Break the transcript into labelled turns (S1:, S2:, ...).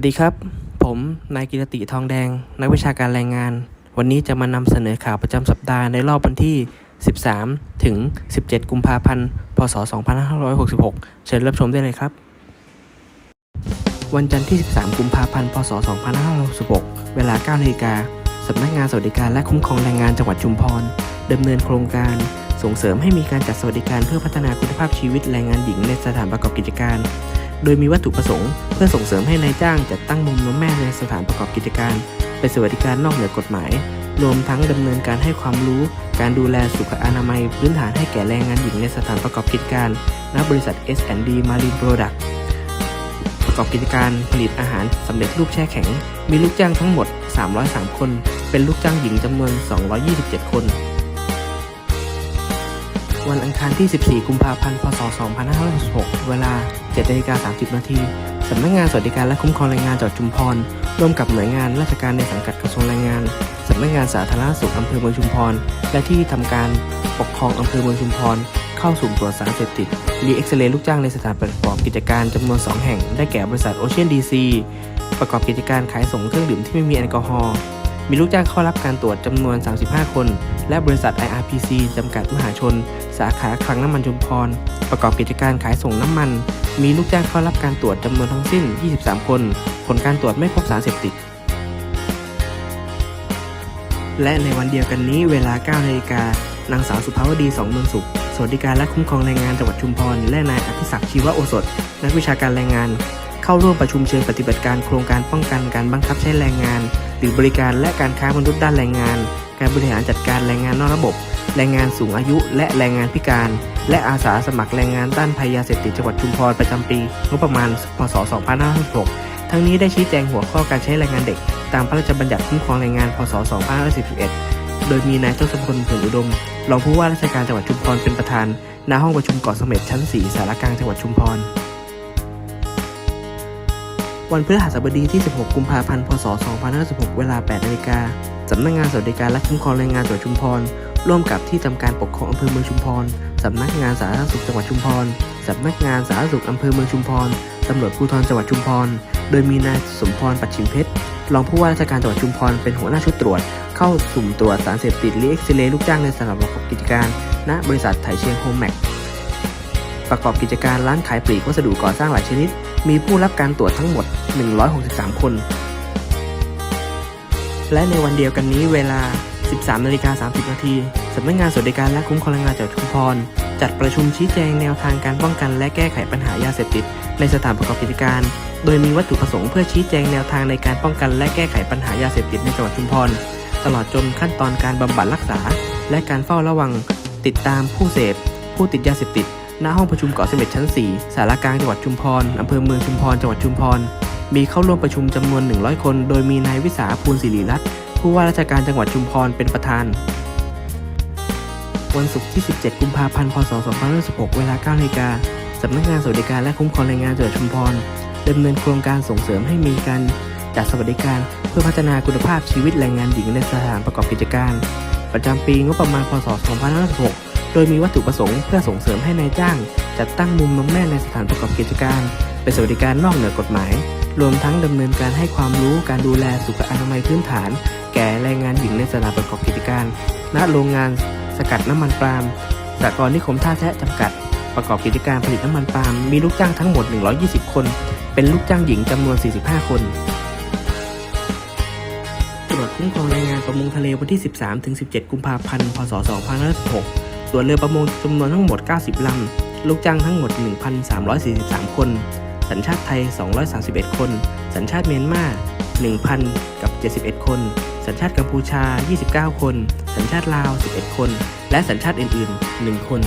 S1: วัสดีครับ ผมนายกิรติทองแดง นักวิชาการแรงงาน วันนี้จะมานำเสนอข่าวประจำสัปดาห์ในรอบวันที่ 13 ถึง 17 กุมภาพันธ์ พศ 2566 เชิญรับชมได้เลยครับ วันจันทร์ที่ 13 กุมภาพันธ์ พศ 2566 เวลา9นาฬิกาสำนักงานสวัสดิการและคุ้มครองแรงงานจังหวัดชุมพรดำเนินโครงการส่งเสริมให้มีการจัดสวัสดิการเพื่อพัฒนาคุณภาพชีวิตแรงงานหญิงในสถานประกอบกิจการ โดยมีวัตถุประสงค์ เพื่อส่งเสริมให้นายจ้างจัดตั้งมุมนมแม่ในสถานประกอบกิจการ เป็นสวัสดิการนอกเหนือกฎหมาย รวมทั้งดำเนินการให้ความรู้ การดูแลสุขอนามัย พื้นฐานให้แก่แรงงานหญิงในสถานประกอบกิจการณบริษัท S&D Marine Product ประกอบกิจการผลิตอาหารสำเร็จรูปแช่แข็ง มีลูกจ้างทั้งหมด 303 คน เป็นลูกจ้างหญิงจำนวน 227 คนวันอังคารที่ 14 กุมภาพันธ์ พศ 2566 เวลา7นาฬิกา30 นาทีสำนักงานสวัสดิการและคุ้มครองแรงงานจังหวัดชุมพร ร่วมกับหน่วยงานราชการในสังกัดกระทรวงแรงงานสำนักงานสาธารณสุขอำเภอเมืองชุมพร และที่ทำการปกครองอำเภอเมืองชุมพร เข้าสุ่มตรวจสารเสพติดรีเอ็กซเรย์ลูกจ้างในสถานประกอบกิจการจำนวน 2 แห่ง ได้แก่บริษัทโอเชียนดีซีประกอบกิจการขายส่งเครื่องดื่มที่ไม่มีแอลกอฮอล์มีลูกจ้างเข้ารับการตรวจจำนวน 35 คน และบริษัท IRPC จำกัดมหาชน สาขาคลังน้ำมันชุมพร ประกอบกิจการขายส่งน้ำมัน มีลูกจ้างเข้ารับการตรวจจำนวนทั้งสิ้น 23 คน ผลการตรวจไม่พบสารเสพติด และในวันเดียวกันนี้เวลา 9 นาฬิกานางสาวสุภาวดีสองเมืองสุข สวัสดิการและคุ้มครองแรงงานจังหวัดชุมพร และนายอภิศักดิ์ชีวโอสถ นักวิชาการแรงงาน เข้าร่วมประชุมเชิงปฏิบัติการโครงการป้องกันการบังคับใช้แรงงาน หรือบริการและการค้ามนุษย์ด้านแรงงาน การบริหารจัดการแรงงานนอกระบบ แรงงานสูงอายุ และแรงงานพิการ และอาสาสมัครแรงงานต้านภัยยาเสพติดจังหวัดชุมพรประจำปีงบประมาณพศ 2566 ทั้งนี้ได้ชี้แจงหัวข้อการใช้แรงงานเด็ก ตามพระราชบัญญัติคุ้มครองแรงงานพศ 2541 โดยมีนายทศพลเผืออุดม รองผู้ว่าราชการจังหวัดชุมพรเป็นประธานณห้องประชุมเกาะเสม็ดชั้น 4 สารกลางจังหวัดชุมพร วันพฤหัสบดีที่ 16 กุมภาพันธ์ พศ 2516 เวลา 8นาฬิกาสำนักงานสวัสดิการและคุ้มครองแรงงานจังหวัดชุมพร ร่วมกับที่ทำการปกครองอำเภอเมืองชุมพรสำนักงานสาธารณสุขจังหวัดชุมพรสำนักงานสาธารณสุขอำเภอเมืองชุมพรตำรวจภูธรจังหวัดชุมพร โดยมีนายสมพรปัจฉิมเพชร รองผู้ว่าราชการจังหวัดชุมพร เป็นหัวหน้าชุดตรวจ เข้าสุ่มตรวจสารเสพติดรีเอ็กซเรย์ลูกจ้างในสถานประกอบกิจการ ณ บริษัทไถเชียงโฮมแม็กประกอบกิจการร้านขายปลีกวัสดุก่อสร้างหลายชนิด มีผู้รับการตรวจทั้งหมด 163 คน และในวันเดียวกันนี้เวลา 13นาฬิกา30 นาทีสำนักงานสวัสดิการและคุ้มครองแรงงานจังหวัดชุมพร จัดประชุมชี้แจงแนวทางการป้องกันและแก้ไขปัญหายาเสพติด ในสถานประกอบกิจการ โดยมีวัตถุประสงค์เพื่อชี้แจงแนวทางในการป้องกันและแก้ไขปัญหายาเสพติดในจังหวัดชุมพร ตลอดจนขั้นตอนการบำบัดรักษา และการเฝ้าระวัง ติดตามผู้เสพ ผู้ติดยาเสพติด ณห้องประชุมเกาะเสม็ดชั้น 4 สารกลางจังหวัดชุมพร อำเภอเมืองชุมพร จังหวัดชุมพร มีเข้าร่วมประชุมจำนวน 100 คน โดยมีนายวิสาภูลศิริรัตน์ ผู้ว่าราชการจังหวัดชุมพร เป็นประธาน วันศุกร์ที่ 17 กุมภาพันธ์ พศ 2516เวลา 9นาฬิกาสำนักงานสวัสดิการและคุ้มครองแรงงานจังหวัดชุมพรดำเนินโครงการส่งเสริมให้มีการจัดสวัสดิการ เพื่อพัฒนาคุณภาพชีวิตแรงงานหญิงในสถานประกอบกิจการ ประจำปีงบประมาณ พศ 2566 โดยมีวัตถุประสงค์เพื่อส่งเสริมให้นายจ้าง จัดตั้งมุมนมแม่ในสถานประกอบกิจการ เป็นสวัสดิการนอกเหนือกฎหมาย รวมทั้งดำเนินการให้ความรู้การดูแลสุขอนามัยพื้นฐาน แก่แรงงานหญิงในสถานประกอบกิจการณโรงงานสกัดน้ำมันปาล์มสากรณ์นิคมท่าแซะจำกัด ประกอบกิจการผลิตน้ำมันปาล์มมีลูกจ้างทั้งหมด 120 คน เป็นลูกจ้างหญิงจำนวน 45 คนตรวจคุ้มครองแรงงานประมงทะเลวันที่ 13-17 กุมภาพันธ์ พศ 2516 ตรวนเรือประมงจำนวนทั้งหมด 90 ลำ ลูกจ้างทั้งหมด 1,343 คน สัญชาติไทย 231 คน สัญชาติเมียนมา 1,000 กับ 71 คน สัญชาติกัมพูชา 29 คน สัญชาติลาว 11 คน และสัญชาติอื่นๆ 1 คน